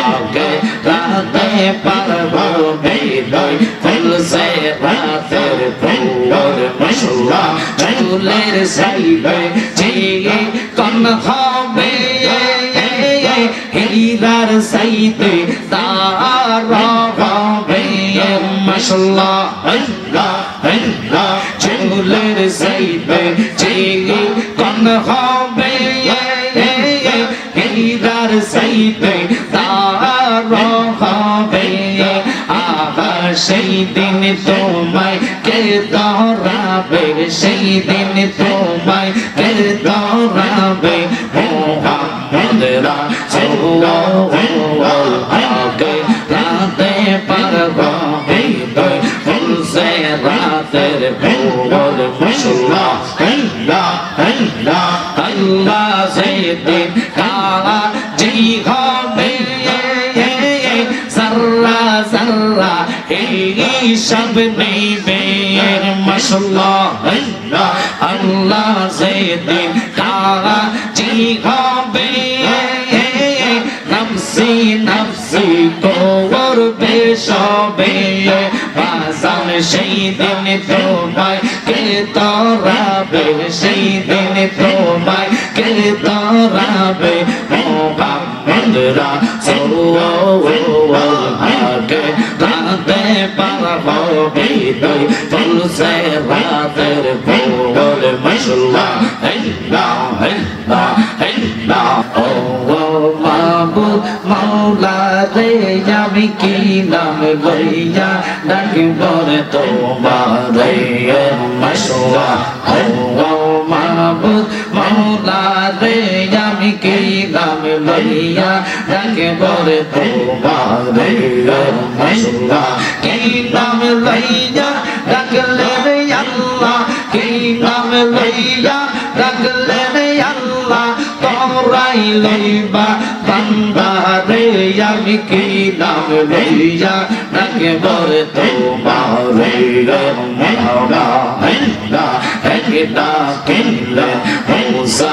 আগে রাতে পারব তুই ফুলসে রাতের ফুল মশলা চুলের সাইবে যে কন হবে। হীরার সাইতে তার হবে। মশলা আল্লাহ আল্লাহ চুলের সাইবে যে কন হবে। হীরার সাইতে দিন তোমায় কে দরাবে সেই দিন তোমায় কে দরাবে মোহাম্মদ রাসূলুল্লাহ। নেবে মশলা আল্লাহ সেদিন কালা জি নফসি নফসি করবে সবে বাজান সেই দিন তোমায় কে তরাবে সেই দিন তোমায় রাতে পারব বিদয় মাওলা রে আমি কি নাম লইয়া ডাকিব রে তোমারে মশলা ও মাবুদ মাওলা রে আমি কি নাম লইয়া ডাকিব রে তোমারে মশলা কি নাম লইয়া ডাকলে রে আল্লাহ। কি নাম লইয়া ডাকলে রে আল্লাহ। তোরাই লইবা বান্দারে আমি কি নাম লইয়া ডাকে বরে তোমারে মহলা হেলা হেলা কিলে মুসা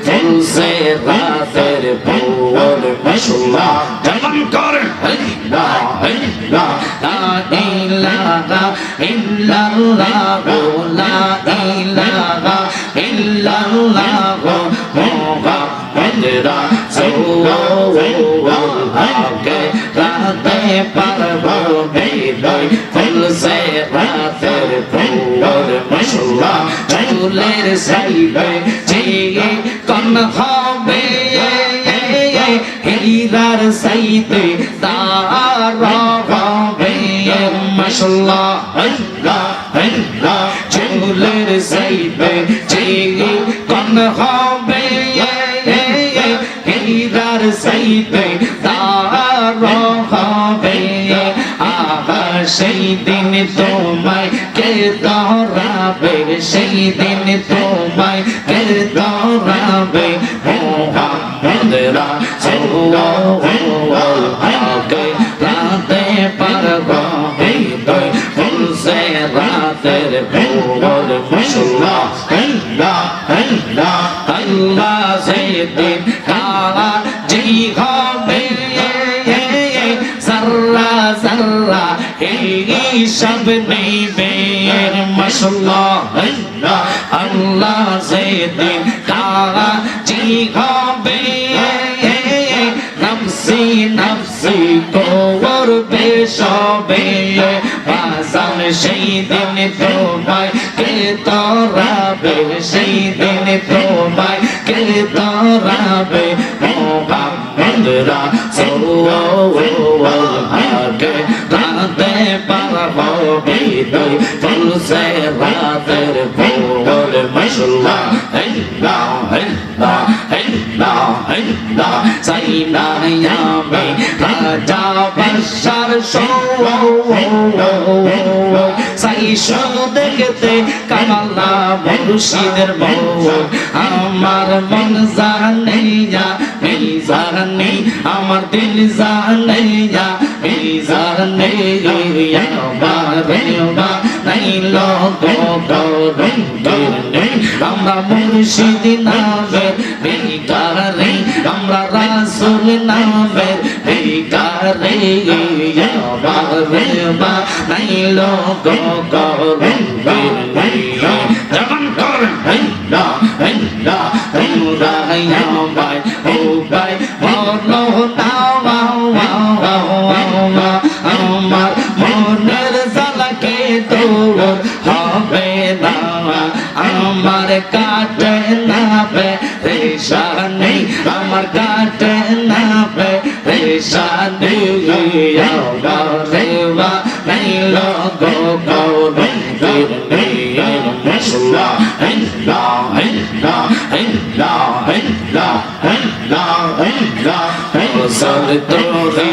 রাসূলুল্লাহ আগে রাতে পারব বিদয় ফুলসে রাতের ফুল মশলা চুলের সাইবে যে কন হবে হীরার সাইতে তার হবে মশলা আল্লাহ আল্লাহ চুলের সাইবে যে কন হবে সাইতে তার হবে আহা সেই দিন তোমায় কে দরাবে সেই দিন তোমায় কে দরাবে মোহাম্মদ রাসূলুল্লাহ আগে রাতে পারব হৃদয় ফুলসে রাতের ফুল মশলা আল্লাহ আল্লাহ আল্লাহ যেদিন কাজী হবে সাররা সাররা এই তোমায় কে তরাবে সেই দিন তোমায় কে তরাবে মোহাম্মদ রাসূলুল্লাহকে রাতে পার হবে তুই ফুল সে রাতের ফুল মশলা হেল্লা হেল্লা হেল্লা হেল্লা সাইনা রাজা বশার শো সাই শো দেখতে কামালা মুর্শিদের বউ আমার মন জানে যা এই জানে আমার দিল জানে যা এই জানে বারে বা নাই লোক আমরা মুর্শিদ নামে, বেকারে। আমরা রাসুল নামে, বেকারে। বারে বা নাই লোক হবে না, আমার কাটে না বে রেশানি আমার কাটে না বে রেবা হেল্লা হেল্লা হেল্লা সর তোরি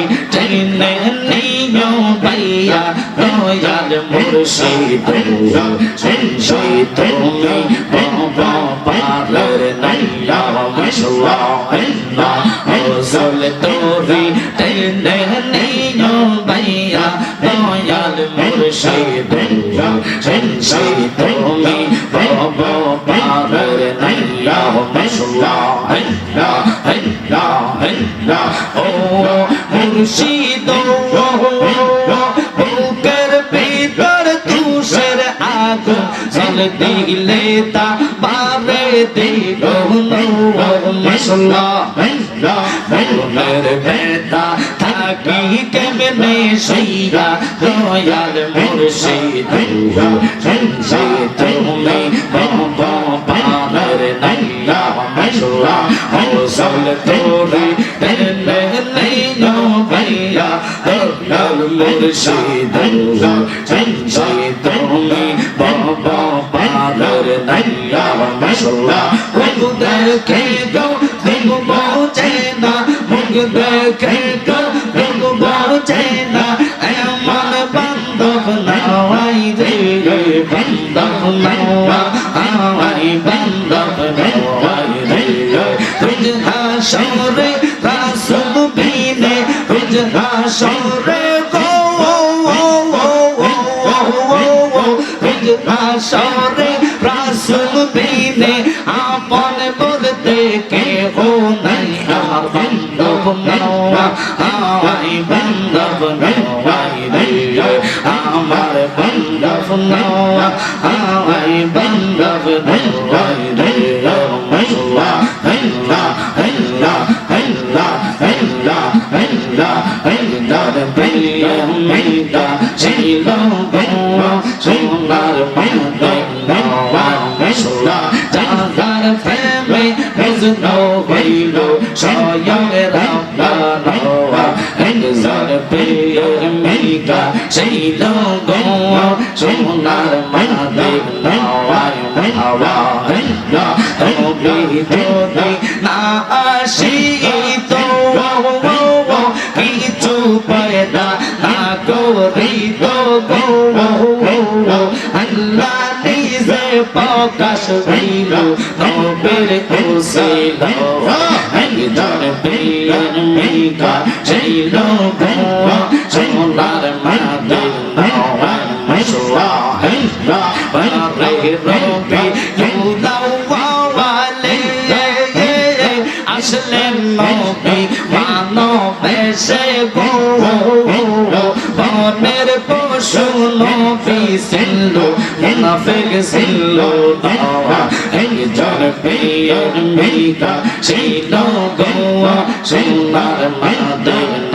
মুর্শিদ সেই তুমি বাবা পালর নাইয়া মশলা হেল্লা সর তোরি টেনে নিও ভাইয়া দয়াল মুর্শিদ সেই তুমি বাবা পালর নাইয়া মশলা হেল্লা হেল্লা হেল্লা ও মুর্শিদ আগুন জল দিলে তা বারে দিল মশলা বেতা থাকি কেমনে সইরা দয়াল মুর্শিদ। তুমি বাবা পালার নাইয়া মশলা দয়াল মুর্শিদ পালার নাইয়া মশলা মুখ দেখে গো মুখ পৌঁছে না মুখ দেখে গো মুখ পৌঁছে না এমন বান্ধব নাওয়াই রে বান্ধব নাওয়া আওয়াই বান্ধব হাসরে রাসুল বিনে আপন বলতে কে হো নাই বান্ধব নাওয়া আওয়াই বান্ধব নাওয়াই রে আমার বান্ধব নাওয়া আওয়াই বান্ধব নাওয়াই রে মশলা হেল্লা প্রিয় মিতা ছিল গো সোনার মাদে নাওয়া হাওয়া হেল্লা তুমি যদি না আসি তো কিছু পয়দা না করি তো আল্লাহ নিজে প্রকাশ হইল Bika, Silo, Bimbo, Solar, Madi, Nawa, Misra, Hira, Bari, Rabbi, Yuda, Wawa, Lele, Aslim, Mobi, Mano, Bese, Boro, Boner, Bosulo, Visilo, মুনাফিক ছিল দাওয়া এই জল প্রিয় মিতা ছিল গোয়া সোনার মদিনা